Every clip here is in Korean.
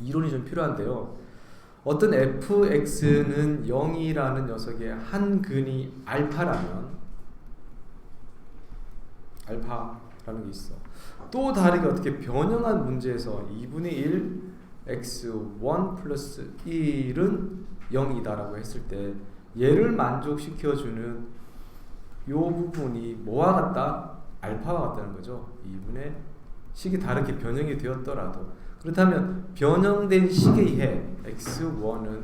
이론이 좀 필요한데요. 어떤 fx는 0이라는 녀석의 한 근이 알파라면 알파라는 게 있어. 또 다르게 어떻게 변형한 문제에서 2분의 1 x1 플러스 1은 0이다라고 했을 때 얘를 만족시켜주는 요 부분이 뭐와 같다? 알파와 같다는 거죠. 2분의 식이 다르게 변형이 되었더라도 그렇다면 변형된 식의 해 x1은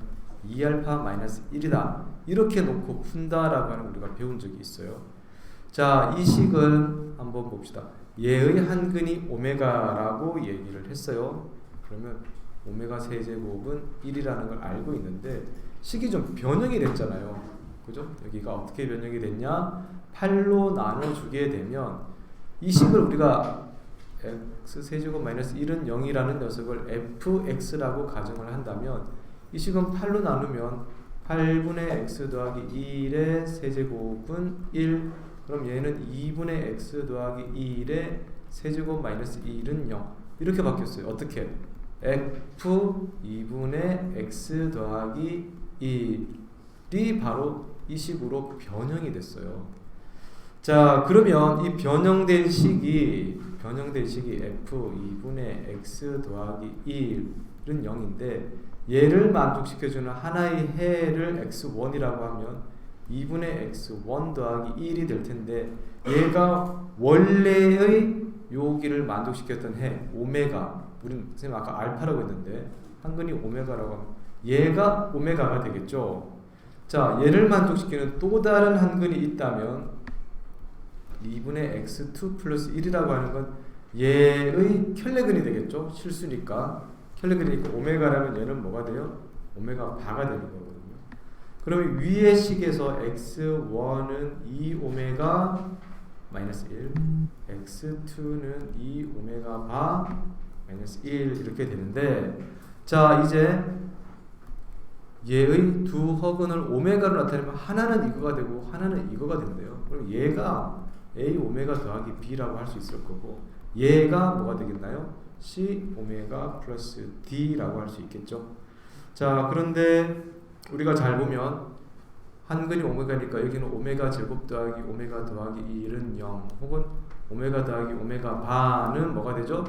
2알파 마이너스 1이다 이렇게 놓고 푼다라고 하는 걸 우리가 배운 적이 있어요. 자, 이 식을 한번 봅시다. 얘의 한근이 오메가라고 얘기를 했어요. 그러면 오메가 세제곱은 1이라는 걸 알고 있는데 식이 좀 변형이 됐잖아요. 그죠? 여기가 어떻게 변형이 됐냐? 8로 나눠주게 되면 이 식을 우리가 x 세제곱 마이너스 1은 0이라는 녀석을 fx라고 가정을 한다면 이 식은 8로 나누면 8분의 x 더하기 1의 세제곱은 1 그럼 얘는 2분의 x 더하기 1의 세제곱 마이너스 1은 0 이렇게 바뀌었어요. 어떻게? f 2분의 x 더하기 1이 바로 이 식으로 변형이 됐어요. 자 그러면 이 변형된 식이 변형된 식이 f 2분의 x 더하기 1은 0인데 얘를 만족시켜주는 하나의 해를 x1이라고 하면 2분의 x1 더하기 1이 될 텐데 얘가 원래의 여기를 만족시켰던 해 오메가 우리는 선생님 아까 알파라고 했는데 한근이 오메가라고 하면 얘가 오메가가 되겠죠. 자 얘를 만족시키는 또 다른 한근이 있다면 2분의 x2 플러스 1이라고 하는 건 얘의 켈레근이 되겠죠. 실수니까 켈레근이니까 오메가라면 얘는 뭐가 돼요? 오메가 바가 되는 거거든요. 그러면 위의 식에서 x1은 2 오메가 마이너스 1, x2는 2 오메가 바 마이너스 1 이렇게 되는데 자 이제 얘의 두 허근을 오메가로 나타내면 하나는 이거가 되고 하나는 이거가 된대요. 그럼 얘가 a 오메가 더하기 b라고 할 수 있을 거고 얘가 뭐가 되겠나요? c 오메가 플러스 d라고 할 수 있겠죠. 자 그런데 우리가 잘 보면 한근이 오메가니까 여기는 오메가 제곱 더하기 오메가 더하기 1은 0 혹은 오메가 더하기 오메가 바는 뭐가 되죠?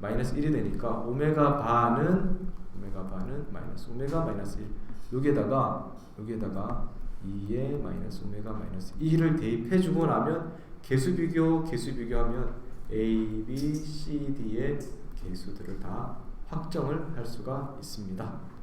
마이너스 1이 되니까 오메가 바는 오메가 바는 마이너스 오메가 마이너스 1 여기에다가 여기에다가 2의 마이너스 오메가 마이너스 2를 대입해주고 나면 개수 비교 개수 비교하면 A, B, C, D의 개수들을 다 확정을 할 수가 있습니다.